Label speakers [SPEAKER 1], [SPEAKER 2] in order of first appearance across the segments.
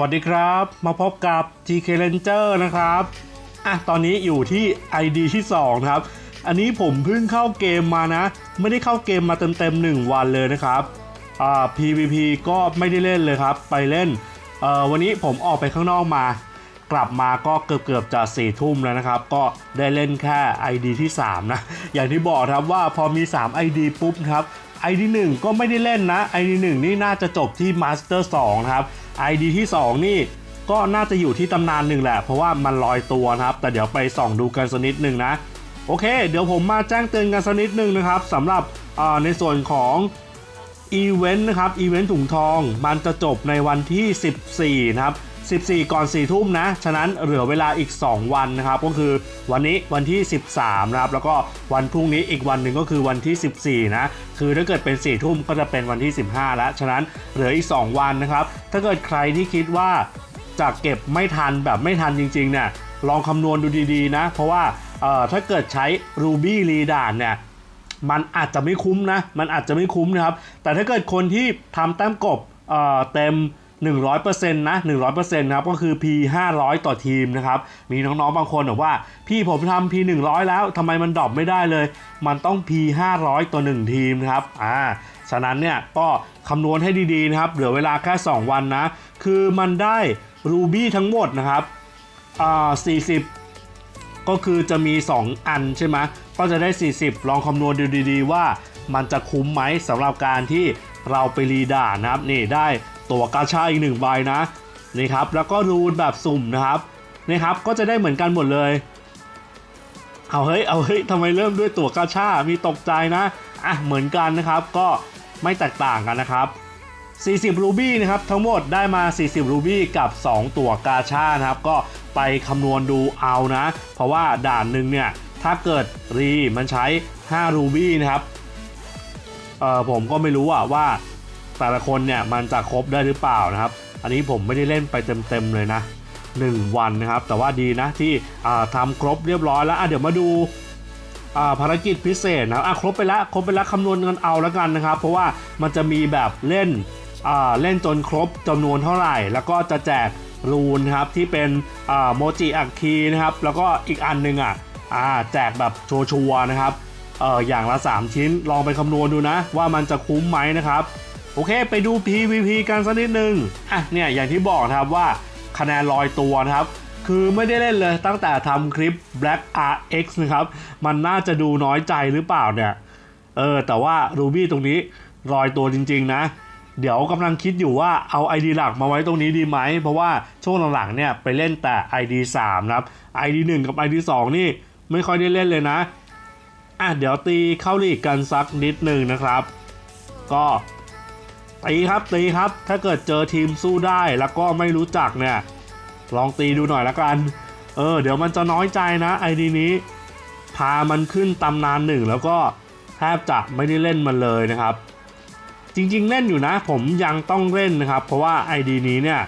[SPEAKER 1] วัสดีครับ มาพบกับ GK Ranger นะครับอะตอนนี้อยู่ที่ ID ที่2นะครับ อันนี้ผมเพิ่งเข้าเกมมานะ ไม่ได้เข้าเกมมาเต็มๆ1วันเลยนะครับอ่า PVP ก็ไม่ได้เล่นเลยครับ ไปเล่นเอ่อวันนี้ผมออกไปข้างนอกมา กลับมาก็เกือบๆจะสี่ทุ่มแล้วนะครับ ก็ได้เล่นแค่ ID ที่ 3 นะ อย่างที่บอกครับว่าพอมี 3 ID ปุ๊บครับ ID 1 ก็ไม่ได้เล่นนะ ID 1 นี่น่าจะจบที่ Master 2 นะครับ ID ที่ 2 นี่ก็น่าจะอยู่ที่ตำนานหนึ่งแหละ เพราะว่ามันลอยตัวนะครับ แต่เดี๋ยวไปส่องดูกันสักนิดหนึ่งนะ โอเค เดี๋ยวผมมาแจ้งเตือนกันสักนิดหนึ่งนะครับสำหรับในส่วนของอีเวนต์นะครับอีเวนต์ถุงทอง มันจะจบในวันที่ 14 นะครับ 14 ก่อน 4 ทุ่มนะ ฉะนั้นเหลือเวลาอีก 2 วันนะครับ ก็คือวันนี้วันที่ 13 นะครับ แล้วก็วันพรุ่งนี้อีกวันหนึ่งก็คือวันที่ 14 นะ คือถ้าเกิดเป็น 4 ทุ่มก็จะเป็นวันที่ 15 แล้ว ฉะนั้นเหลืออีก 2 วันนะครับ ถ้าเกิดใครที่คิดว่าจะเก็บไม่ทันแบบไม่ทันจริงๆเนี่ย ลองคำนวณดูดีๆนะ เพราะว่าถ้าเกิดใช้ Ruby r e d a n เนี่ยมันอาจจะไม่คุ้มนะ มันอาจจะไม่คุ้มนะครับ แต่ถ้าเกิดคนที่ทำแต้มกบเต็ม 100%นะ100%นะครับก็คือ P 500 ต่อทีมนะครับ มีน้องๆบางคนบอกว่า พี่ผมทำ P 100 แล้วทำไมมันดรอปไม่ได้เลย มันต้อง P 500 ต่อ 1 ทีมนะครับอ่าฉะนั้นเนี่ยก็คำนวณให้ดีๆนะครับ เหลือเวลาแค่ 2 วันนะ คือมันได้ Ruby ทั้งหมดนะครับอ่า40 ก็คือจะมี 2 อันใช่ไหมก็จะได้ 40 ลองคำนวณดูดีๆ ว่ามันจะคุ้มไหมสำหรับการที่เราไปรีด่านะครับนี่ได้ ตัวกาชาอีกหนึ่งใบนะนี่ครับแล้วก็รูนแบบสุ่มนะครับนี่ครับก็จะได้เหมือนกันหมดเลยเอาเฮ้ยเอาเฮ้ยทำไมเริ่มด้วยตัวกาชามีตกใจนะอะเหมือนกันนะครับก็ไม่แตกต่างกันนะครับ40รูบี้นะครับทั้งหมดได้มา 40รูบี้กับ 2 ตัวกาชานะครับ ก็ไปคำนวณดูเอานะ เพราะว่าด่านหนึ่งเนี่ยถ้าเกิดรีมันใช้5รูบี้นะครับเออผมก็ไม่รู้อะว่า แต่ละคนเนี่ยมันจะครบได้หรือเปล่านะครับ อันนี้ผมไม่ได้เล่นไปเต็มๆเลยนะ 1 วันนะครับ แต่ว่าดีนะที่อ่าทำครบเรียบร้อยแล้วเดี๋ยวมาดูาภารกิจพิเศษนะครับครบไปแล้วครบไปแล้วคำนวณกันเอาแล้วกันนะครับ เพราะว่ามันจะมีแบบเล่นเล่นจนครบจำนวนเท่าไหร่ แล้วก็จะแจกรูนครับที่เป็นโมจิอักคีนะครับแล้วก็อีกอันหนึงอะอแจกแบบชัวร์นะครับอออย่างละ 3 ชิ้นลองไปคำนวณดูนะ ว่ามันจะคุ้มไหมนะครับ โอเค ไปดู PVP กันสักนิดนึงอะเนี่ยอย่างที่บอกนะครับว่าคะแนนลอยตัวนะครับ คือไม่ได้เล่นเลยตั้งแต่ทำคลิป Black RX นะครับ มันน่าจะดูน้อยใจหรือเปล่าเนี่ย เออ แต่ว่า Ruby ตรงนี้ลอยตัวจริง ๆ นะ เดี๋ยวกำลังคิดอยู่ว่าเอา ID หลักมาไว้ตรงนี้ดีไหม เพราะว่าช่วงหลังๆเนี่ยไปเล่นแต่ ID 3นะครับ ID 1 กับ ID 2 นี่ไม่ค่อยได้เล่นเลยนะ อะเดี๋ยวตีเข้าลีกกันสักนิดหนึ่งนะครับ ก็ ตีครับตีครับ ถ้าเกิดเจอทีมสู้ได้แล้วก็ไม่รู้จักเนี่ย ลองตีดูหน่อยละกัน เออ เดี๋ยวมันจะน้อยใจนะไอดีนี้ พามันขึ้นตำนานหนึ่งแล้วก็แทบจะไม่ได้เล่นมันเลยนะครับ จริงๆเล่นอยู่นะ ผมยังต้องเล่นนะครับ เพราะว่า ID นี้เนี่ย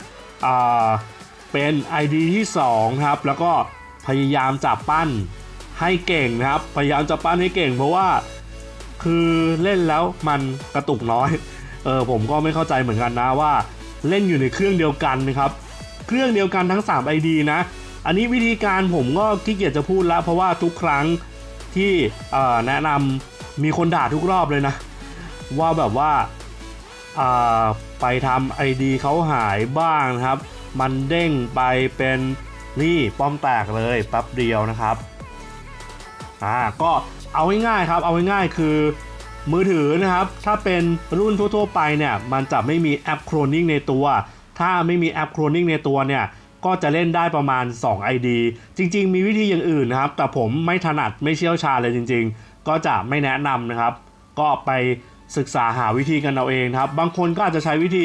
[SPEAKER 1] เป็น ID ที่2ครับ แล้วก็พยายามจับปั้นให้เก่งนะครับ พยายามจับปั้นให้เก่ง เพราะว่าคือเล่นแล้วมันกระตุกน้อย เออผมก็ไม่เข้าใจเหมือนกันนะว่าเล่นอยู่ในเครื่องเดียวกันนะครับ เครื่องเดียวกันทั้ง 3 ID นะ อันนี้วิธีการผมก็ขี้เกียจจะพูดแล้ว เพราะว่าทุกครั้งที่แนะนำมีคนด่าทุกรอบเลยนะ ว่าแบบว่าาไปทำ ID เขาหายบ้างนะครับ มันเด้งไปเป็นนี่ป้อมแตกเลยแป๊บเดียวนะครับอ่าก็เอาง่ายๆครับ เอาง่ายๆคือ มือถือนะครับ ถ้าเป็นรุ่นทั่ว ๆ ไปเนี่ย มันจะไม่มีแอปโครนิ่งในตัว ถ้าไม่มีแอปโครนิ่งในตัวเนี่ย ก็จะเล่นได้ประมาณ 2 ID จริง ๆ มีวิธีอย่างอื่นนะครับ แต่ผมไม่ถนัดไม่เชี่ยวชาญเลยจริง ๆ ก็จะไม่แนะนำนะครับ ก็ไปศึกษาหาวิธีกันเอาเองครับ บางคนก็อาจจะใช้วิธี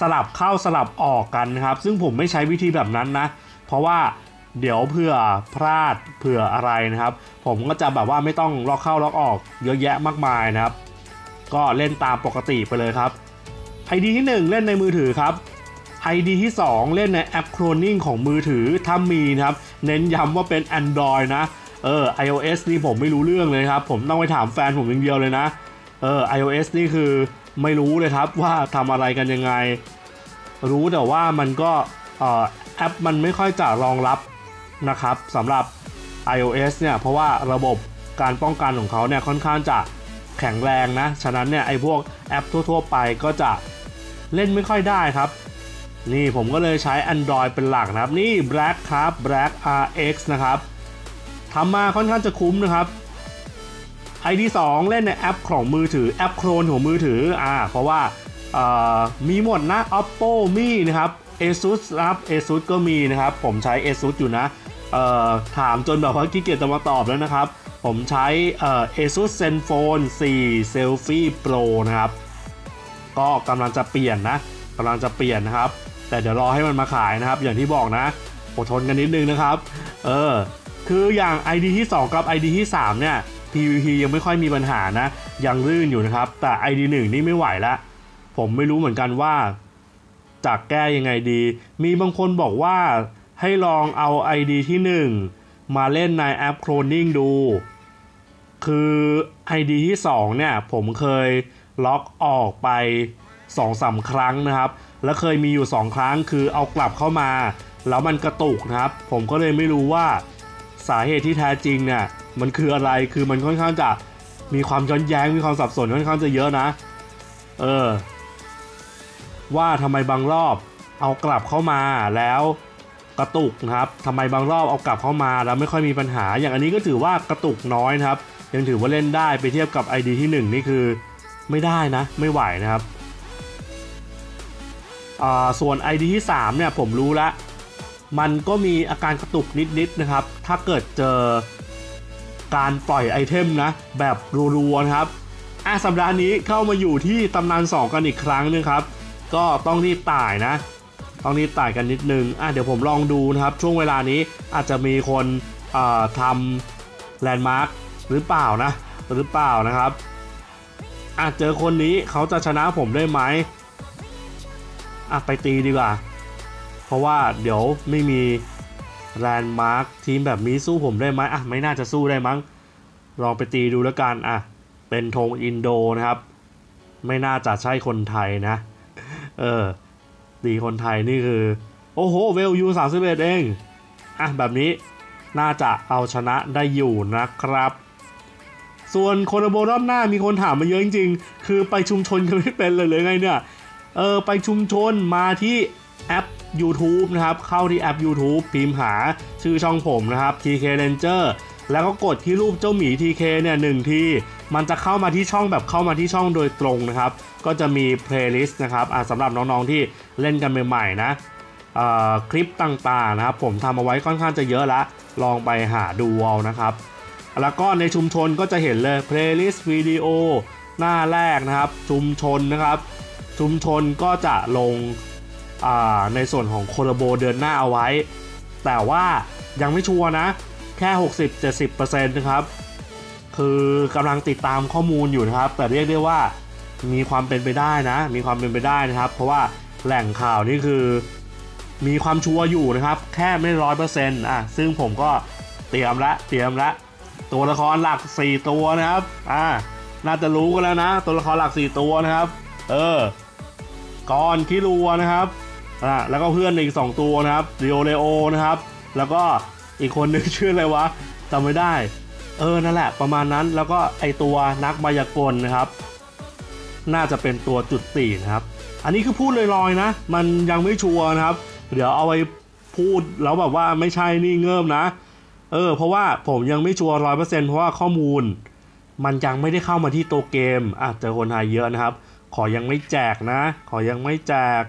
[SPEAKER 1] สลับเข้าสลับออกกันนะครับ ซึ่งผมไม่ใช้วิธีแบบนั้นนะ เพราะว่า เดี๋ยวเผื่อพลาดเผื่ออะไรนะครับ ผมก็จะแบบว่าไม่ต้องล็อกเข้าล็อกออกเยอะแยะมากมายนะครับ ก็เล่นตามปกติไปเลยครับ ID ที่ 1 เล่นในมือถือครับ ID ที่ 2 เล่นในแอปโครนนิ่งของมือถือถ้ามีนะครับ เน้นย้ำว่าเป็น Android นะเออ iOS นี่ผมไม่รู้เรื่องเลยครับ ผมต้องไปถามแฟนผมอย่างเดียวเลยนะเออ iOS นี่คือไม่รู้เลยครับว่าทำอะไรกันยังไง รู้แต่ว่ามันก็แอปมันไม่ค่อยจะรองรับ นะครับสำหรับ iOS เนี่ยเพราะว่าระบบการป้องกันของเขาเนี่ยค่อนข้างจะแข็งแรงนะ ฉะนั้นเนี่ยไอ้พวกแอปทั่ว ๆ ไปก็จะเล่นไม่ค่อยได้ครับ นี่ผมก็เลยใช้ Android เป็นหลักนะครับ นี่ Black ครับ Black RX นะครับทำมาค่อนข้างจะคุ้มนะครับ ID 2 เล่นในแอปของมือถือแอปโครนของมือถืออ่าเพราะว่ามีหมดนะ Oppo Mi นะครับ ASUS นะครับ ASUS ก็มีนะครับ ผมใช้ ASUS อยู่นะ ถามจนแบบว่าขี้เกียจจะมาตอบแล้วนะครับ ผมใช้ ASUS ZenFone 4 Selfie Pro นะครับ ก็กำลังจะเปลี่ยนนะกำลังจะเปลี่ยนนะครับ แต่เดี๋ยวรอให้มันมาขายนะครับ อย่างที่บอกนะอดทนกันนิดนึงนะครับ เออ คืออย่าง ID ที่ 2 กับ ID ที่ 3 เนี่ย PVP ยังไม่ค่อยมีปัญหานะ ยังลื่นอยู่นะครับ แต่ ID 1 นี่ไม่ไหวแล้วผมไม่รู้เหมือนกันว่าจะแก้ยังไงดี มีบางคนบอกว่า ให้ลองเอา ID ที่ 1 มาเล่นในแอปโคลนนิ่งดู คือ ID ที่ 2 เนี่ย ผมเคยล็อกออกไป2อสาครั้งนะครับ และเคยมีอยู่ 2 ครั้งคือเอากลับเข้ามา แล้วมันกระตุกนะครับ ผมก็เลยไม่รู้ว่าสาเหตุที่แท้จริงเนี่ยมันคืออะไรคือมันค่อนข้างจะมีความย้อนแย้งมีความสับสนค่อนข้างจะเยอะนะ เออ ว่าทำไมบางรอบเอากลับเข้ามาแล้ว ระตุกนะครับทำไมบางรอบเอากลับเข้ามาแล้วไม่ค่อยมีปัญหา อย่างอันนี้ก็ถือว่ากระตุกน้อยนะครับ ยังถือว่าเล่นได้ไปเทียบกับ ID ที่ 1 นี่คือไม่ได้นะ ไม่ไหวนะครับส่วน ID ที่ 3 เนี่ยผมรู้แล้วมันก็มีอาการกระตุกนิดๆนะครับ ถ้าเกิดเจอการปล่อยไอเทมนะ แบบรัวๆนะครับอะสัปดาห์นี้เข้ามาอยู่ที่ตำนาน 2 กันอีกครั้งนึงครับ ก็ต้องรีบตายนะ ต้องรีบตายกันนิดนึงอะเดี๋ยวผมลองดูนะครับ ช่วงเวลานี้อาจจะมีคนทำแลนด์มาร์คหรือเปล่านะ หรือเปล่านะครับอะเจอคนนี้เขาจะชนะผมได้ไหมอะไปตีดีกว่า เพราะว่าเดี๋ยวไม่มีแลนด์มาร์คทีมแบบนี้สู้ผมได้ไหมอะไม่น่าจะสู้ได้มั้ง ลองไปตีดูแล้วกันอะเป็นธงอินโดนะครับ ไม่น่าจะใช่คนไทยนะ เออ ตีคนไทยนี่คือ โอ้โห เวลยูสามสิบเอ็ดเอง อะ แบบนี้น่าจะเอาชนะได้อยู่นะครับ ส่วนโคโนโบรอบหน้ามีคนถามมาเยอะจริงๆ คือไปชุมชนกันไม่เป็นเลยเลยไงเนี่ย เออ ไปชุมชนมาที่แอป YouTube นะครับ เข้าที่แอป YouTube พิมพ์หาชื่อช่องผมนะครับ TK Ranger แล้วก็กดที่รูปเจ้าหมี TK เนี่ยหนึ่งทีมันจะเข้ามาที่ช่องแบบเข้ามาที่ช่องโดยตรงนะครับ ก็จะมีเพลย์ลิสต์นะครับสำหรับน้องๆที่เล่นกันใหม่ๆนะคลิปต่างๆนะครับ ผมทำเอาไว้ค่อนข้างจะเยอะละ ลองไปหาดูเอานะครับ แล้วก็ในชุมชนก็จะเห็นเลยเพลย์ลิสต์วิดีโอหน้าแรกนะครับ ชุมชนนะครับ ชุมชนก็จะลงในส่วนของโคลโบเดินหน้าเอาไว้ แต่ว่ายังไม่ชัวร์นะ ค่ 60-70%นะครับคือกำลังติดตามข้อมูลอยู่นะครับ แต่เรียกได้ว่ามีความเป็นไปได้นะ มีความเป็นไปได้นะครับ เพราะว่าแหล่งข่าวนี่คือมีความชัวร์อยู่นะครับ แค่ไม่ร้อยเปอร์เซ็นต์อะซึ่งผมก็เตรียมละเตรียมละ ตัวละครหลัก 4 ตัวนะครับอ่าน่าจะรู้กันแล้วนะ ตัวละครหลัก 4 ตัวนะครับ เออกอนคิรัวนะครับอ่าแล้วก็เพื่อนอีก 2 ตัวนะครับริโอเลโอนะครับ แล้วก็ อีกคนนึงชื่ออะไรวะจำไม่ได้ เออนั่นแหละประมาณนั้นแล้วก็ไอตัวนักมายากลนะครับ น่าจะเป็นตัวจุดสี่นะครับ อันนี้คือพูดลอยๆนะ มันยังไม่ชัวร์นะครับ เดี๋ยวเอาไปพูดแล้วแบบว่าไม่ใช่นี่เงิมนะ เออ เพราะว่าผมยังไม่ชัวร์ร้อยเปอร์เซ็นต์เพราะว่าข้อมูล มันยังไม่ได้เข้ามาที่ตัวเกมอะเจอคนไทยเยอะนะครับ ขอยังไม่แจกนะ ขอยังไม่แจก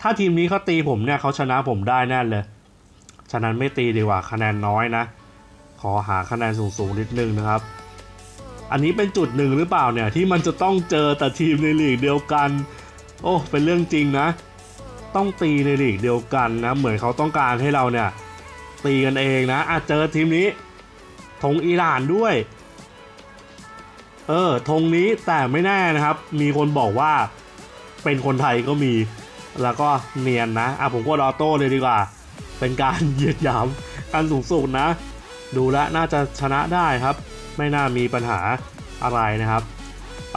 [SPEAKER 1] ถ้าทีมนี้เขาตีผมเนี่ยเขาชนะผมได้แน่เลย ฉะนั้นไม่ตีดีกว่าคะแนนน้อยนะ ขอหาคะแนนสูงๆนิดนึงนะครับ อันนี้เป็นจุดหนึ่งหรือเปล่าเนี่ยที่มันจะต้องเจอแต่ทีมในลีกเดียวกัน โอ้เป็นเรื่องจริงนะ ต้องตีในลีกเดียวกันนะ เหมือนเขาต้องการให้เราเนี่ยตีกันเองนะอาจเจอทีมนี้ธงอิหร่านด้วย เออธงนี้แต่ไม่แน่นะครับ มีคนบอกว่าเป็นคนไทยก็มี แล้วก็เนียนนะ อะผมก็ออโต้เลยดีกว่า เป็นการเหยียดหยามการสูงสุดนะ ดูแลน่าจะชนะได้ครับ ไม่น่ามีปัญหาอะไรนะครับเ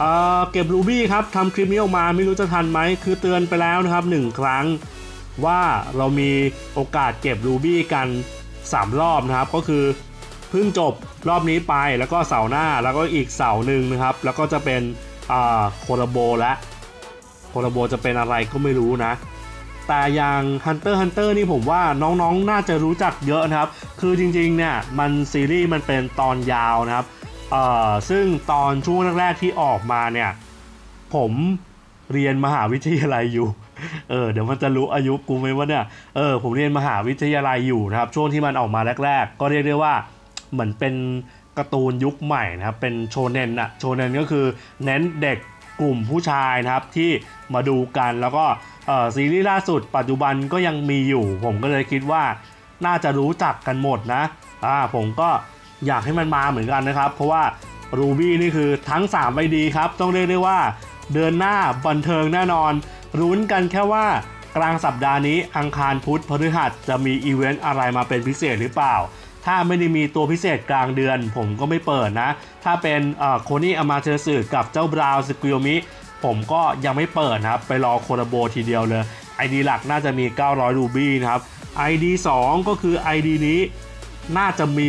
[SPEAKER 1] เก็บรูบี้ครับทำคลิปนี้ออกมาไม่รู้จะทันไหมคือเตือนไปแล้วนะครับ 1 ครั้งว่าเรามีโอกาสเก็บรูบี้กัน 3 รอบนะครับ ก็คือเพิ่งจบรอบนี้ไปแล้วก็เสาหน้าแล้วก็อีกเสาหนึ่งนะครับ แล้วก็จะเป็นโคโรโบและโคโรโบจะเป็นอะไรก็ไม่รู้นะ แต่อย่าง Hunter Hunter นี่ผมว่าน้องๆน่าจะรู้จักเยอะนะครับ คือจริงๆเนี่ยมันซีรีส์มันเป็นตอนยาวนะครับเอ่อซึ่งตอนช่วงแรกๆที่ออกมาเนี่ย ผมเรียนมหาวิทยาลัยอยู่เออเดี๋ยวมันจะรู้อายุกูไหมว่าเนี่ยเออผมเรียนมหาวิทยาลัยอยู่นะครับ ช่วงที่มันออกมาแรก ๆ ก็เรียกได้ว่าเหมือนเป็นการ์ตูนยุคใหม่นะครับ เป็นโชเนนอะโชเนนก็คือเน้นเด็ก กลุ่มผู้ชายนะครับที่มาดูกันแล้วก็ซีรีส์ล่าสุดปัจจุบันก็ยังมีอยู่ ผมก็เลยคิดว่าน่าจะรู้จักกันหมดนะอ่าผมก็อยากให้มันมาเหมือนกันนะครับ เพราะว่ารูบี้นี่คือทั้ง3 ID ครับ ต้องเรียกได้ว่า เดือนหน้าบันเทิงแน่นอน รุ้นกันแค่ว่ากลางสัปดาห์นี้อังคารพุธพฤหัสจะมีอีเวนต์อะไรมาเป็นพิเศษหรือเปล่า ถ้าไม่ได้มีตัวพิเศษกลางเดือน ผมก็ไม่เปิดนะ ถ้าเป็นโคนี่อามาเชสึกับเจ้าบราวสกิโยมิผมก็ยังไม่เปิดนะครับ ไปรอโคนาโบทีเดียวเลย ID หลักน่าจะมี 900 รูบี้นะครับ ID 2 ก็คือ ID นี้น่าจะมี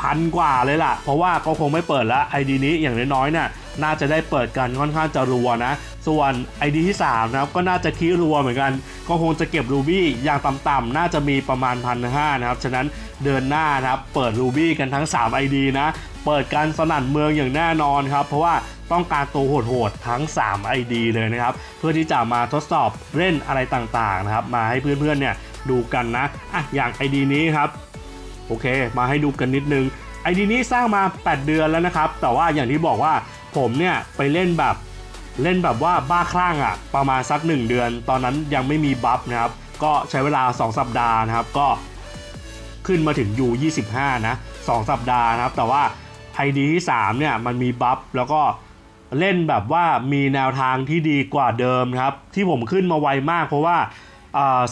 [SPEAKER 1] พันกว่าเลยล่ะ เพราะว่าก็คงไม่เปิดแล้ว ID นี้อย่างน้อยๆเนี่ย น่าจะได้เปิดกันค่อนข้างจะรัวนะ ส่วน ID ที่3นะครับก็น่าจะคีรัวเหมือนกัน ก็คงจะเก็บรูบี้อย่างต่ำๆน่าจะมีประมาณพันห้านะครับ ฉะนั้นเดินหน้านะครับเปิดรูบี้กันทั้ง 3 ID นะเปิดการสนั่นเมืองอย่างแน่นอนครับ เพราะว่าต้องการตัวโหดๆทั้ง 3 ID เลยนะครับ เพื่อที่จะมาทดสอบเล่นอะไรต่างๆนะครับ มาให้เพื่อนๆเนี่ยดูกันนะอะอย่าง ID นี้ครับ โอเค มาให้ดูกันนิดนึง ID นี้สร้างมา 8 เดือนแล้วนะครับ แต่ว่าอย่างที่บอกว่า ผมเนี่ยไปเล่นแบบเล่นแบบว่าบ้าคลั่งอะ่ะประมาณสัก 1 เดือน ตอนนั้นยังไม่มีบัฟนะครับ ก็ใช้เวลา 2 สัปดาห์นะครับ ก็ขึ้นมาถึง U25 นะ2สัปดาห์นะครับ แต่ว่า ID ที่3เนี่ยมันมีบัฟแล้วก็เล่นแบบว่ามีแนวทางที่ดีกว่าเดิมครับ ที่ผมขึ้นมาไวมากเพราะว่า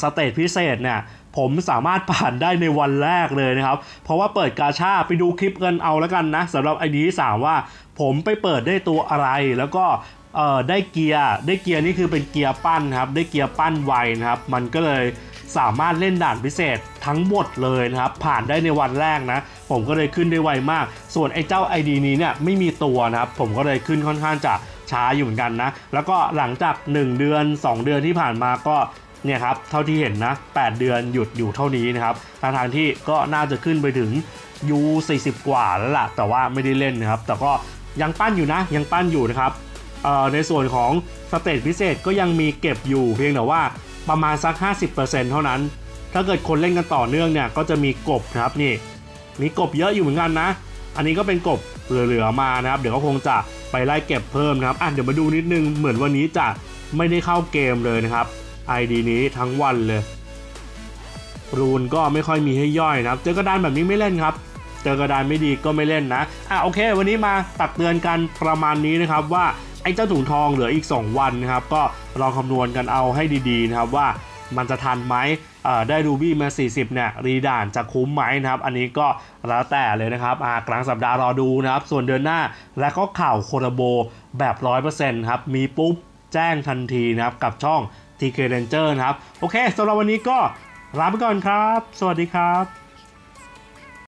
[SPEAKER 1] สเตจพิเศษเนี่ย ผมสามารถผ่านได้ในวันแรกเลยนะครับ เพราะว่าเปิดกาชาไปดูคลิปกันเอาแล้วกันนะสำหรับไอดีที่3ว่าผมไปเปิดได้ตัวอะไรแล้วก็เอ่อได้เกียร์ได้เกียร์นี่คือเป็นเกียร์ปั้นครับ ได้เกียร์ปั้นไวนะครับ มันก็เลยสามารถเล่นด่านพิเศษทั้งหมดเลยนะครับ ผ่านได้ในวันแรกนะ ผมก็เลยขึ้นได้ไวมาก ส่วนไอ้เจ้า ID นี้เนี่ยไม่มีตัวนะครับ ผมก็เลยขึ้นค่อนข้างจะช้าอยู่เหมือนกันนะ แล้วก็หลังจาก 1 เดือน 2 เดือนที่ผ่านมาก็ เนี่ยครับเท่าที่เห็นนะ 8 เดือนหยุดอยู่เท่านี้นะครับทางทางที่ก็น่าจะขึ้นไปถึง U 40 กว่าแล้วล่ะ แต่ว่าไม่ได้เล่นนะครับ แต่ก็ยังปั้นอยู่นะ ยังปั้นอยู่นะครับในส่วนของสเตจพิเศษก็ยังมีเก็บอยู่เพียงแต่ว่าประมาณสัก 50%เท่านั้น ถ้าเกิดคนเล่นกันต่อเนื่องเนี่ยก็จะมีกบครับนี่ มีกบเยอะอยู่เหมือนกันนะ อันนี้ก็เป็นกบเหลือๆมานะครับ เดี๋ยวก็คงจะไปไล่เก็บเพิ่มนะครับอะเดี๋ยวมาดูนิดนึงเหมือนวันนี้จะไม่ได้เข้าเกมเลยนะครับ ID นี้ทั้งวันเลย รูนก็ไม่ค่อยมีให้ย่อยนะครับ เจอกระดานแบบนี้ไม่เล่นครับ เจอกระดานไม่ดีก็ไม่เล่นนะ อะโอเค วันนี้มาตักเตือนกันประมาณนี้นะครับว่าไอ้เจ้าถุงทองเหลืออีก 2 วันนะครับ ก็ลองคำนวณกันเอาให้ดีๆนะครับว่ามันจะทันไหมได้รูบี้มา 40 เนี่ย รีด่านจะคุ้มไหมนะครับ อันนี้ก็แล้วแต่เลยนะครับกลางสัปดาห์รอดูนะครับ ส่วนเดือนหน้าแล้วก็ข่าวโคโรโบแบบ 100%ครับ มีปุ๊บแจ้งทันทีนะครับ กับช่อง TK Ranger นะครับ โอเคสำหรับวันนี้ก็ลาไปก่อนครับ สวัสดีครับ